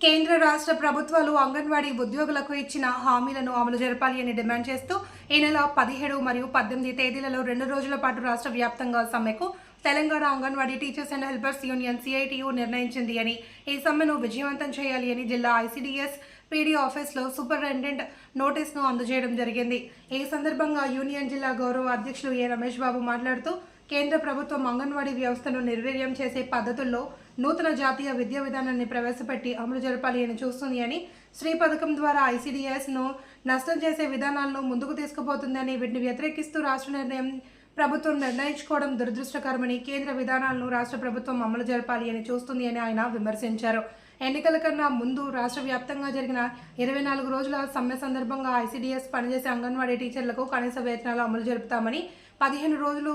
కేంద్ర రాష్ట్ర ప్రభుత్వాలు అంగన్వాడీ ఉద్యోగులకు ఇచ్చిన హామీలను అమలు జరపాలి అని డిమాండ్ చేస్తూ ఈ నెల పదిహేడు మరియు పద్దెనిమిది తేదీలలో రెండు రోజుల పాటు రాష్ట్ర వ్యాప్తంగా సమ్మెకు Telangana anganwadi teachers and helpers union CITU నిర్ణయించింది అని ఈ సమ్మెను విజయవంతం చేయాలి అని జిల్లా ఐసీడీఎస్ పీడీ ఆఫీస్లో సూపరింటెండెంట్ నోటీస్ను అందజేయడం జరిగింది. ఈ సందర్భంగా యూనియన్ జిల్లా గౌరవ అధ్యక్షులు ఏ రమేష్ బాబు మాట్లాడుతూ కేంద్ర ప్రభుత్వం అంగన్వాడీ వ్యవస్థను నిర్వీర్యం చేసే పద్ధతుల్లో నూతన జాతీయ విద్యా విధానాన్ని ప్రవేశపెట్టి అమలు జరపాలి అని చూస్తుంది అని శ్రీ పథకం ద్వారా ఐసీడీఎస్ను నష్టం చేసే విధానాలను ముందుకు తీసుకుపోతుందని వీటిని వ్యతిరేకిస్తూ రాష్ట్ర నిర్ణయం ప్రభుత్వం నిర్ణయించుకోవడం దురదృష్టకరమని కేంద్ర విధానాలను రాష్ట్ర ప్రభుత్వం అమలు జరపాలి అని చూస్తుంది అని ఆయన విమర్శించారు. ఎన్నికల కన్నా ముందు రాష్ట్ర వ్యాప్తంగా జరిగిన ఇరవై నాలుగు రోజుల సమ్మె సందర్భంగా ఐసీడీఎస్ పనిచేసే అంగన్వాడీ టీచర్లకు కనీస వేతనాలు అమలు జరుపుతామని పదిహేను రోజులు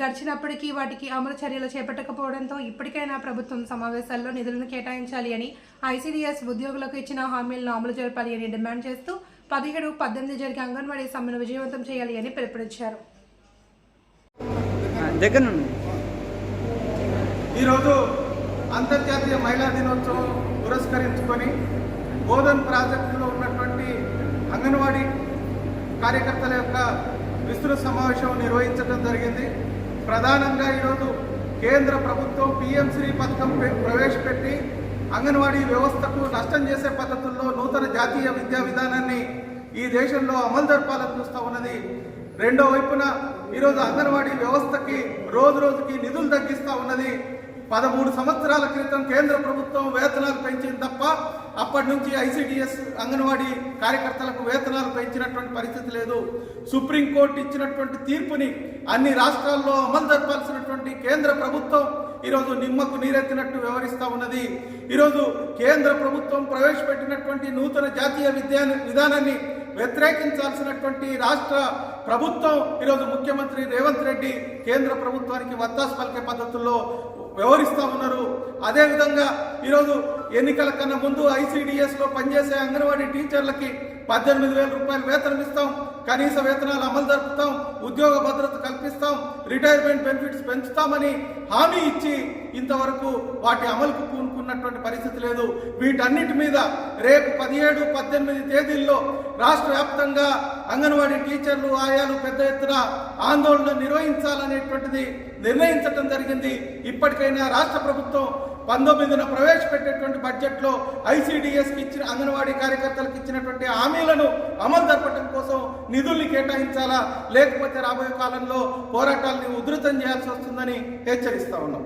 గడిచినప్పటికీ వాటికి అమలు చర్యలు చేపట్టకపోవడంతో ఇప్పటికైనా ప్రభుత్వం సమావేశాల్లో నిధులను కేటాయించాలి అని ఐసీడీఎస్ ఉద్యోగులకు ఇచ్చిన హామీలను అమలు జరపాలి అని డిమాండ్ చేస్తూ పదిహేడు పద్దెనిమిది జరిగే అంగన్వాడీ సమ్మెను విజయవంతం చేయాలి అని పిలుపునిచ్చారు. ఈరోజు అంతర్జాతీయ మహిళా దినోత్సవం పురస్కరించుకొని బోధన్ ప్రాజెక్టులో ఉన్నటువంటి అంగన్వాడీ కార్యకర్తల యొక్క విస్తృత సమావేశం నిర్వహించడం జరిగింది. ప్రధానంగా ఈరోజు కేంద్ర ప్రభుత్వం పిఎం శ్రీ పథకం ప్రవేశపెట్టి అంగన్వాడీ వ్యవస్థకు నష్టం చేసే పద్ధతుల్లో నూతన జాతీయ విద్యా విధానాన్ని ఈ దేశంలో అమలు జరపాలని చూస్తూ ఉన్నది. రెండో వైపున ఈరోజు అంగన్వాడీ వ్యవస్థకి రోజు రోజుకి నిధులు తగ్గిస్తూ ఉన్నది. పదమూడు సంవత్సరాల క్రితం కేంద్ర ప్రభుత్వం వేతనాలు పెంచింది తప్ప అప్పటి నుంచి ఐసిడిఎస్ అంగన్వాడీ కార్యకర్తలకు వేతనాలు పెంచినటువంటి పరిస్థితి లేదు. సుప్రీంకోర్టు ఇచ్చినటువంటి తీర్పుని అన్ని రాష్ట్రాల్లో అమలు జరపాల్సినటువంటి కేంద్ర ప్రభుత్వం ఈరోజు నిమ్మకు నీరెత్తినట్టు వ్యవహరిస్తూ ఉన్నది. ఈరోజు కేంద్ర ప్రభుత్వం ప్రవేశపెట్టినటువంటి నూతన జాతీయ విద్యా విధానాన్ని వ్యతిరేకించాల్సినటువంటి రాష్ట్ర ప్రభుత్వం ఈరోజు ముఖ్యమంత్రి రేవంత్ రెడ్డి కేంద్ర ప్రభుత్వానికి వత్తాసు పలికే పద్ధతుల్లో వ్యవహరిస్తూ ఉన్నారు అదేవిధంగా ఈరోజు ఎన్నికల కన్నా ముందు ఐసీడిఎస్లో పనిచేసే అంగన్వాడీ టీచర్లకి పద్దెనిమిది వేల రూపాయలు వేతనం ఇస్తాం కనీస వేతనాలు అమలు జరుపుతాం ఉద్యోగ భద్రత కల్పిస్తాం రిటైర్మెంట్ బెనిఫిట్స్ పెంచుతామని హామీ ఇచ్చి ఇంతవరకు వాటి అమలుకు పూనుకున్నటువంటి పరిస్థితి లేదు. వీటన్నిటి మీద రేపు పదిహేడు పద్దెనిమిది తేదీల్లో రాష్ట్ర వ్యాప్తంగా అంగన్వాడీ టీచర్లు ఆయాలు పెద్ద ఎత్తున ఆందోళన నిర్వహించాలనేటువంటిది నిర్ణయించడం జరిగింది. ఇప్పటికైనా రాష్ట్ర ప్రభుత్వం పంతొమ్మిదిన ప్రవేశపెట్టేటువంటి బడ్జెట్లో ఐసీడీఎస్కి ఇచ్చిన అంగన్వాడీ కార్యకర్తలకు ఇచ్చినటువంటి హామీలను అమలు జరపడం కోసం నిధుల్ని కేటాయించాలా? లేకపోతే రాబోయే కాలంలో పోరాటాలని ఉధృతం చేయాల్సి వస్తుందని హెచ్చరిస్తా ఉన్నాం.